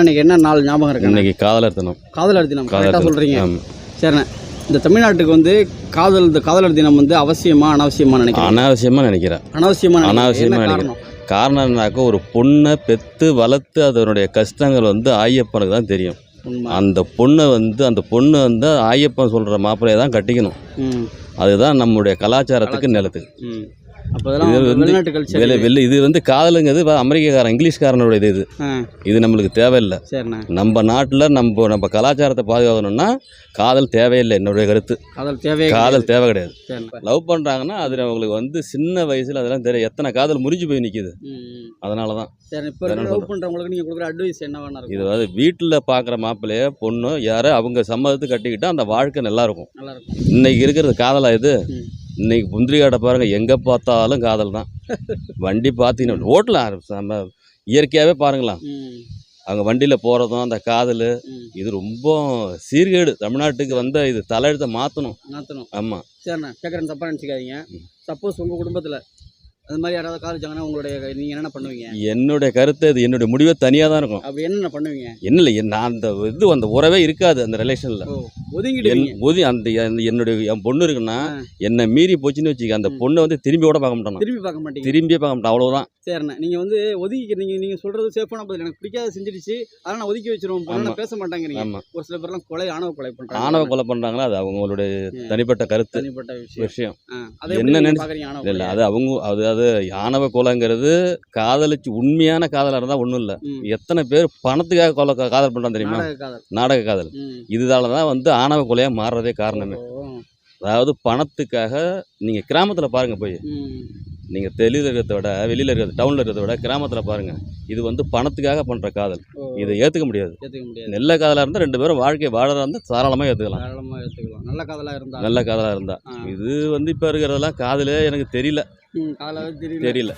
ஆனால் என்ன நாள் ஞாபகம் இருக்கு? இன்னைக்கு காதலர் தினம். காதலர் தினம் கரெக்டாக சொல்கிறீங்க. சரிண்ணே இந்த தமிழ்நாட்டுக்கு வந்து காதல் இந்த காதலர் தினம் வந்து அவசியமா அனாவசியமா நினைக்கிறேன் அனாவசியமாக நினைக்கிறேன். அனாவசியமா நினைக்கிறீங்க. அனாவசியமா என்ன நினைக்கிறேன். காரணம்? என்னன்னாக்கா ஒரு பொண்ணை பெற்று வளர்த்து அதனுடைய கஷ்டங்கள் வந்து ஆயப்பனுக்கு தான் தெரியும். அந்த பொண்ணை வந்து அந்த பொண்ணு வந்து ஆயப்பன் சொல்கிற மாப்பிள்ளையை தான் கட்டிக்கணும் அதுதான் நம்முடைய கலாச்சாரத்துக்கு நிலத்துக்கு வெளி இது. வந்து காதலுங்கிறது அமெரிக்காக்காரன் இங்கிலீஷ்காரனோட இது இது. நம்மளுக்கு தேவையில்லை. நம்ம நாட்டில் நம்ம நம்ம கலாச்சாரத்தை பாதுகாக்கணும்னா காதல் தேவையில்லை என்னுடைய கருத்து. காதல் தேவையே காதல் தேவை கிடையாது. லவ் பண்ணுறாங்கன்னா அது அவங்களுக்கு வந்து சின்ன வயசில் அதெல்லாம் தெரியும் எத்தனை காதல் முறிஞ்சு போய் நிற்கிது. அதனால தான் இது வந்து வீட்டில் பார்க்குற மாப்பிள்ளைய பொண்ணு யாரோ அவங்க சம்மதத்தை கட்டிக்கிட்டா அந்த வாழ்க்கை நல்லா இருக்கும். நல்லா இருக்கும். இன்னைக்கு இருக்கிறது காதலா இது? ம். இன்னைக்கு முந்திரிகாட்டை பாருங்க எங்கே பார்த்தாலும் காதல் தான். வண்டி பார்த்தீங்கன்னா ரோட்டில் நம்ம இயற்கையாகவே பாருங்களாம் அவங்க வண்டியில் போகிறதும் அந்த காதல் இது ரொம்ப சீர்கேடு. தமிழ்நாட்டுக்கு வந்த இது தலையெழுத்தை மாற்றணும் மாற்றணும் ஆமாம் சரிண்ணே கேட்குறேன் தப்பாக நினச்சிக்காதீங்க. சப்போஸ் உங்கள் குடும்பத்தில் அது மாதிரி யாராவது காதலிச்சாங்கன்னா உங்களுடைய நீங்கள் என்னென்ன பண்ணுவீங்க? என்னுடைய கருத்து இது என்னுடைய முடிவே தனியாக தான் இருக்கும். அப்படி என்னென்ன பண்ணுவீங்க? என்ன இல்லை நான் அந்த இது அந்த உறவே இருக்காது அந்த ரிலேஷனில் ஓ என் ஒதுங்கிடுவீங்க ஒதி அந்த என்- என்னுடைய என் பொண்ணு இருக்குன்னா. என்னை மீறி போச்சுன்னு வச்சுக்க அந்த. பொண்ணை வந்து திரும்பி கூட பார்க்க மாட்டேன்? நான். திரும்பி பார்க்க மாட்டீங்க. திரும்பியே பார்க்க மாட்டேன் அவ்வளோதான் சரிண்ணே. நீங்கள் வந்து ஒதுக்கிக்கிறீங்க நீங்கள் சொல்கிறது சேஃபான பதில். எனக்கு பிடிக்காத செஞ்சிடுச்சு. அதனால் நான் ஒதுக்கி வச்சிருவோம். பேச மாட்டாங்கிறீங்க. ஒரு சில பேர்லாம் கொலை ஆணவ கொலை பண்ணுறாங்க ஆணவ கொலை பண்ணுறாங்களா அது அவங்களுடைய தனிப்பட்ட கருத்து. தனிப்பட்ட விஷயம். அதை என்ன நினைச்சு- இல்லை? அது அவங்க அது அது ஆணவ கொலைங்கிறது காதலிச்சு உண்மையான காதலாக இருந்தால் ஒன்றும் இல்லை. எத்தனை பேர் பணத்துக்காக கொலை காதல் பண்ணுறான் தெரியுமா? நாடக காதல். இதுதால தான் வந்து ஆணவ கொலையாக மாறுறதே காரணமே. அதாவது பணத்துக்காக நீங்கள் கிராமத்தில் பாருங்கள் போய். நீங்கள் தெளிவில் இருக்கிறத விட வெளியில் இருக்கிறத டவுனில் இருக்கிறத விட கிராமத்தில் பாருங்கள் இது வந்து பணத்துக்காக பண்ணுற காதல். இதை ஏற்றுக்க முடியாது. நல்ல காதலாக இருந்தால் ரெண்டு பேரும் வாழ்க்கை வாழறதா இருந்தால் தாராளமாக ஏற்றுக்கலாம் நல்ல காதலாக இருந்தால் நல்ல காதலாக இருந்தால். இது வந்து இப்போ இருக்கிறதெல்லாம் காதலே எனக்கு தெரியல. தெரியல.